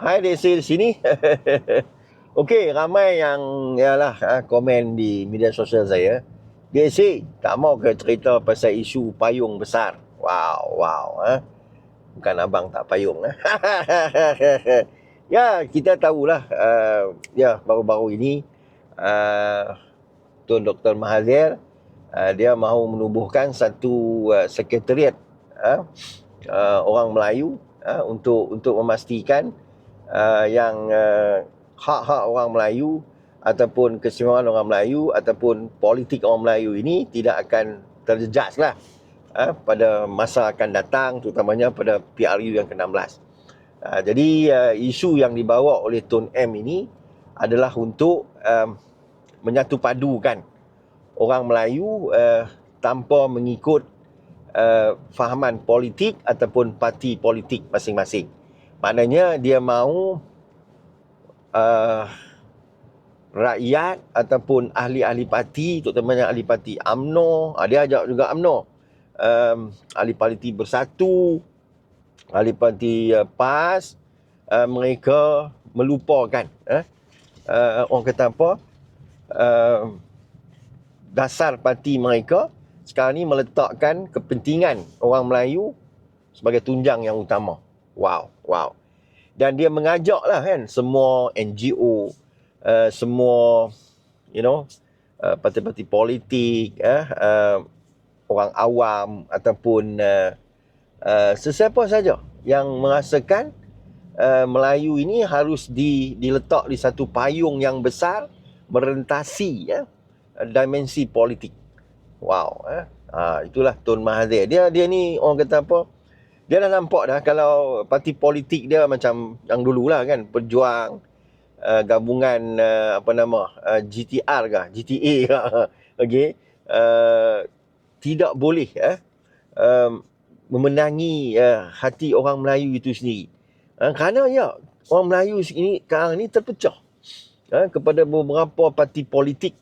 Hai di sini. Okey, ramai yang yalah ha, komen di media sosial saya. Desi, tak mau ke cerita pasal isu payung besar? Wow, wow. Ha? Bukan abang tak payung. Ha? ya, kita tahulah. Uh, ya, baru-baru ini uh, Tun Dr. Mahathir uh, dia mahu menubuhkan satu uh, sekretariat uh, uh, orang Melayu uh, untuk untuk memastikan uh, yang uh, hak-hak orang Melayu ataupun keseimbangan orang Melayu ataupun politik orang Melayu ini tidak akan terjejas lah uh, pada masa akan datang terutamanya pada PRU yang ke-16. Uh, jadi uh, isu yang dibawa oleh Tun M ini adalah untuk um, menyatu padukan orang Melayu uh, tanpa mengikut uh, fahaman politik ataupun parti politik masing-masing. Maknanya dia mahu uh, rakyat ataupun ahli-ahli parti, terutamanya ahli parti AMNO, uh, dia ajak juga AMNO, um, ahli parti Bersatu, ahli parti uh, PAS, uh, mereka melupakan, uh, uh, orang kata apa, uh, dasar parti mereka sekarang ni meletakkan kepentingan orang Melayu sebagai tunjang yang utama. Wow, wow. Dan dia mengajak lah kan semua NGO, uh, semua you know uh, parti-parti politik, uh, uh, orang awam ataupun uh, uh, sesiapa saja yang merasakan uh, Melayu ini harus di, diletak di satu payung yang besar merentasi ya dimensi politik. Wow, eh. Ha, itulah Tun Mahathir. Dia dia ni orang kata apa? Dia dah nampak dah kalau parti politik dia macam yang dululah kan. Perjuang uh, gabungan uh, apa nama uh, GTR kah? GTA kah? Okey. Uh, tidak boleh eh uh, memenangi uh, hati orang Melayu itu sendiri. Uh, kerana ya orang Melayu ini sekarang ni terpecah uh, kepada beberapa parti politik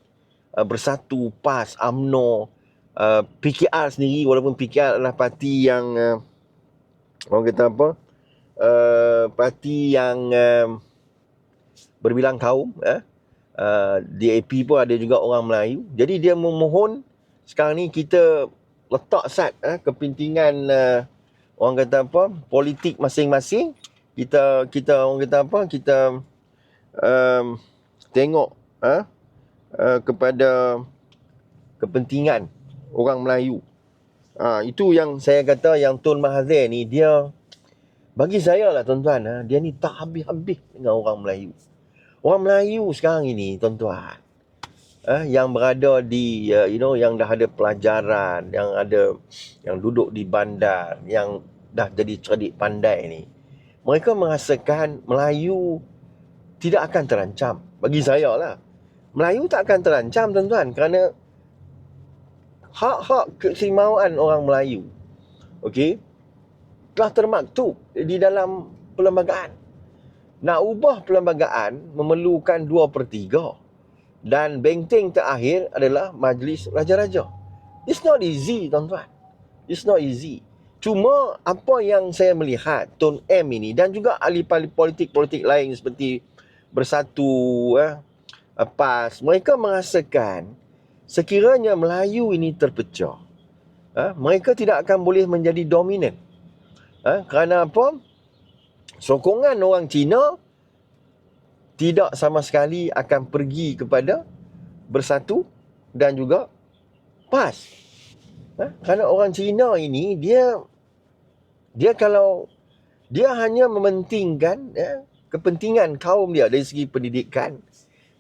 uh, bersatu PAS AMNO uh, PKR sendiri. Walaupun PKR adalah parti yang uh, orang kata apa? Uh, parti yang uh, berbilang kaum eh? uh, DAP pun ada juga orang Melayu. Jadi dia memohon sekarang ni kita letak sat eh, kepentingan uh, orang kata apa? Politik masing-masing. Kita kita orang kata apa? Kita um, tengok eh, uh, kepada kepentingan orang Melayu Ha, itu yang saya kata yang Tun Mahathir ni dia bagi saya lah tuan-tuan ha, dia ni tak habis-habis dengan orang Melayu. Orang Melayu sekarang ini tuan-tuan ha, yang berada di uh, you know yang dah ada pelajaran, yang ada yang duduk di bandar, yang dah jadi cerdik pandai ni. Mereka merasakan Melayu tidak akan terancam. Bagi saya lah. Melayu tak akan terancam tuan-tuan kerana hak-hak keistimewaan orang Melayu. Okey? Telah termaktub di dalam perlembagaan. Nak ubah perlembagaan memerlukan 2 per 3 dan benteng terakhir adalah majlis raja-raja. It's not easy tuan-tuan. It's not easy. Cuma apa yang saya melihat Tun M ini dan juga ahli politik-politik lain seperti bersatu eh, PAS mereka merasakan sekiranya Melayu ini terpecah, ha, mereka tidak akan boleh menjadi dominan. Ha, kerana apa? Sokongan orang Cina tidak sama sekali akan pergi kepada bersatu dan juga PAS. Ha, kerana orang Cina ini dia dia kalau dia hanya mementingkan ya, kepentingan kaum dia dari segi pendidikan,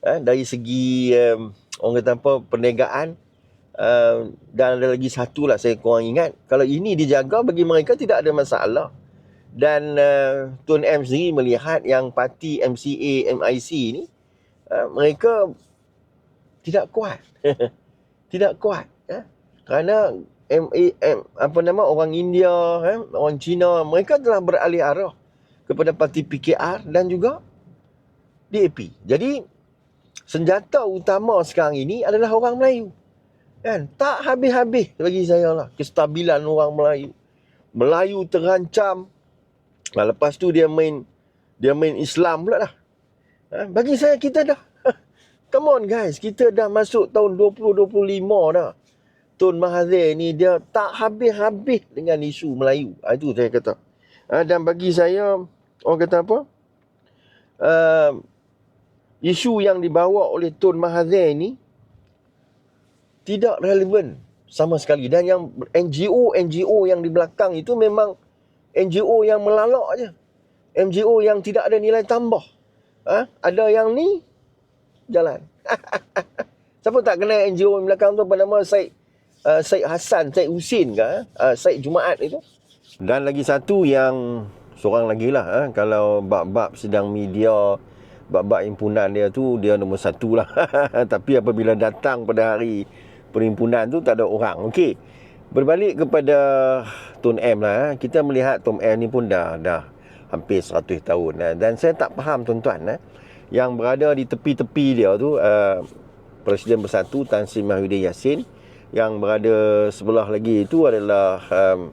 ha, dari segi um, orang kata apa perniagaan uh, dan ada lagi satu lah saya kurang ingat kalau ini dijaga bagi mereka tidak ada masalah dan uh, Tun M sendiri melihat yang parti MCA MIC ni uh, mereka tidak kuat tidak kuat eh? kerana MAM apa nama orang India eh? orang Cina mereka telah beralih arah kepada parti PKR dan juga DAP jadi senjata utama sekarang ini adalah orang Melayu. Kan? Tak habis-habis bagi saya lah kestabilan orang Melayu. Melayu terancam. Nah, lepas tu dia main dia main Islam pula dah. Ha? Bagi saya kita dah Come on guys, kita dah masuk tahun 2025 dah. Tun Mahathir ni dia tak habis-habis dengan isu Melayu. Ha, itu saya kata. Ha, dan bagi saya, orang kata apa? Uh, isu yang dibawa oleh Tun Mahathir ni tidak relevan sama sekali. Dan yang NGO-NGO yang di belakang itu memang NGO yang melalak je. NGO yang tidak ada nilai tambah. Ha? Ada yang ni, jalan. Siapa tak kenal NGO yang belakang tu apa nama Syed uh, Syed Hassan, Syed Husin ke? Uh, Syed Jumaat itu. Dan lagi satu yang seorang lagi lah. Uh, kalau bab-bab sedang media, bab-bab impunan dia tu, dia nombor satu lah. Tapi apabila datang pada hari perimpunan tu, tak ada orang. Okey. Berbalik kepada Tun M lah. Kita melihat Tom M ni pun dah dah hampir 100 tahun. Dan saya tak faham tuan-tuan. Eh yang berada di tepi-tepi dia tu Presiden Bersatu Tan Sri Mahyudin Yassin yang berada sebelah lagi itu adalah um,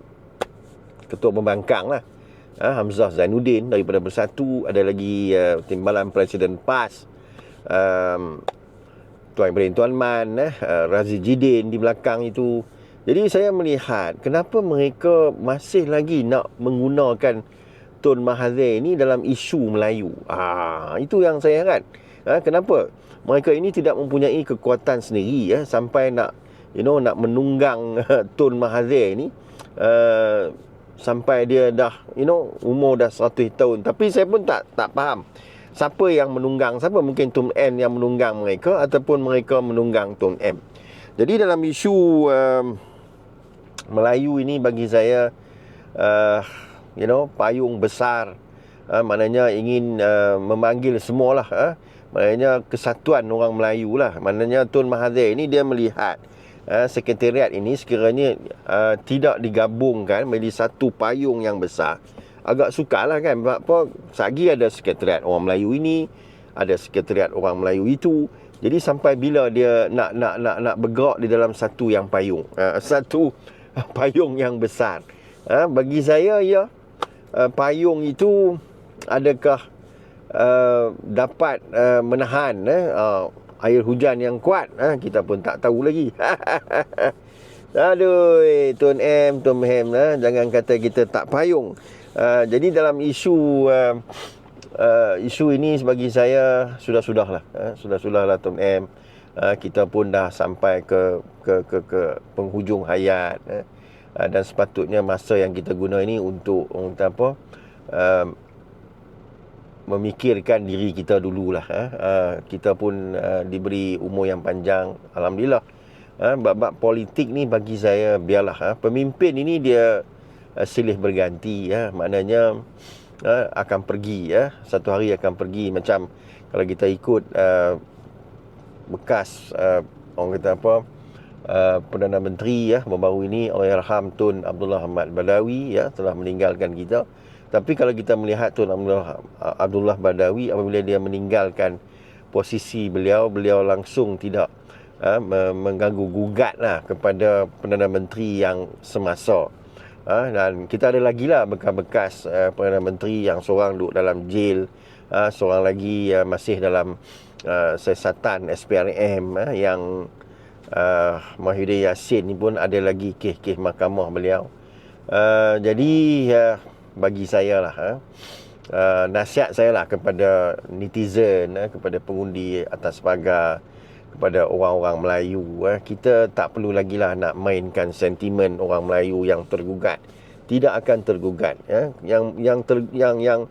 Ketua Pembangkang lah uh, Hamzah Zainuddin daripada Bersatu ada lagi uh, Timbalan Presiden PAS um, Tuan Ibrahim Tuan Man uh, Razi Jidin di belakang itu jadi saya melihat kenapa mereka masih lagi nak menggunakan Tun Mahathir ini dalam isu Melayu. Ah, itu yang saya heran. Ha, kenapa? Mereka ini tidak mempunyai kekuatan sendiri ya sampai nak you know nak menunggang Tun Mahathir ini uh, sampai dia dah you know umur dah 100 tahun. Tapi saya pun tak tak faham. Siapa yang menunggang, siapa mungkin Tun N yang menunggang mereka ataupun mereka menunggang Tun M. Jadi dalam isu uh, Melayu ini bagi saya uh, you know payung besar. Uh, maknanya ingin uh, memanggil semualah uh, maknanya kesatuan orang Melayu lah. Maknanya Tun Mahathir ini dia melihat uh, sekretariat ini sekiranya uh, tidak digabungkan menjadi satu payung yang besar agak sukarlah kan? Sebab apa? Sagi ada sekretariat orang Melayu ini ada sekretariat orang Melayu itu. Jadi sampai bila dia nak nak nak nak bergerak di dalam satu yang payung uh, satu payung yang besar? Uh, bagi saya ya uh, payung itu adakah uh, dapat uh, menahan eh, uh, air hujan yang kuat uh, kita pun tak tahu lagi. Aduh tuan M tuan M uh, jangan kata kita tak payung. Uh, jadi dalam isu uh, uh, isu ini bagi saya sudah-sudahlah uh, sudah-sudahlah tuan M. Uh, kita pun dah sampai ke ke ke, ke penghujung hayat uh, uh, dan sepatutnya masa yang kita guna ini untuk untuk apa uh, memikirkan diri kita dululah uh, uh, kita pun uh, diberi umur yang panjang. Alhamdulillah. Uh, bab-bab politik ni bagi saya biarlah uh, pemimpin ini dia uh, silih berganti ya uh, maknanya uh, akan pergi ya uh, satu hari akan pergi. Macam kalau kita ikut uh, bekas uh, orang kata apa uh, Perdana Menteri ya baru-baru ini Allahyarham Tun Abdullah Ahmad Badawi ya telah meninggalkan kita. Tapi kalau kita melihat Tun Abdullah, Abdullah Badawi apabila dia meninggalkan posisi beliau, beliau langsung tidak uh, mengganggu gugat lah kepada Perdana Menteri yang semasa. Uh, dan kita ada lagi lah bekas-bekas uh, Perdana Menteri yang seorang duduk dalam jail, uh, seorang lagi uh, masih dalam uh, sesatan SPRM uh, yang uh, Mahyudin Yassin ni pun ada lagi kes-kes mahkamah beliau. Uh, jadi uh, bagi saya lah uh, uh, nasihat saya lah kepada netizen uh, kepada pengundi atas pagar kepada orang-orang Melayu uh, kita tak perlu lagi lah nak mainkan sentimen orang Melayu yang tergugat. Tidak akan tergugat uh, yang yang ter, yang yang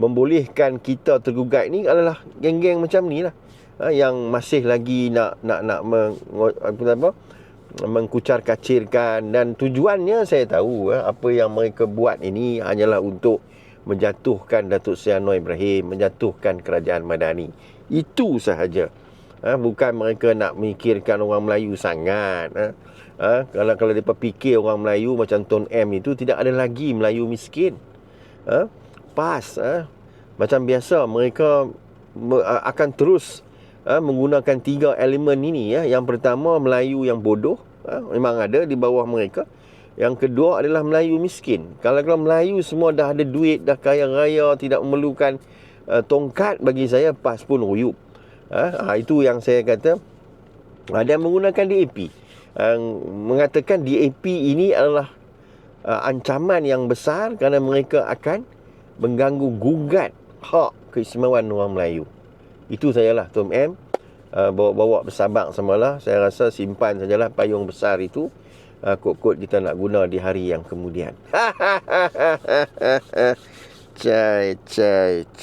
membolehkan kita tergugat ni adalah geng-geng macam ni lah ha, yang masih lagi nak nak nak meng, apa apa mengkucar kacirkan. Dan tujuannya saya tahu ha, apa yang mereka buat ini hanyalah untuk menjatuhkan Datuk Seri Anwar Ibrahim menjatuhkan kerajaan Madani. Itu sahaja. Ha, bukan mereka nak mikirkan orang Melayu sangat. Ha, kalau kalau depa fikir orang Melayu macam Tun M itu tidak ada lagi Melayu miskin. Pas macam biasa mereka akan terus ha, menggunakan tiga elemen ini ya. Yang pertama Melayu yang bodoh ha, memang ada di bawah mereka. Yang kedua adalah Melayu miskin. Kalau kalau Melayu semua dah ada duit, dah kaya raya, tidak memerlukan uh, tongkat bagi saya pas pun ruyup. Ha? ha itu yang saya kata ada yang menggunakan DAP. Uh, mengatakan DAP ini adalah uh, ancaman yang besar kerana mereka akan mengganggu gugat hak keistimewaan orang Melayu. Itu sajalah Tom M. Uh, bawa-bawa bersabak semalah. Saya rasa simpan sajalah payung besar itu. Uh, kod-kod kita nak guna di hari yang kemudian. cai, cai, cai.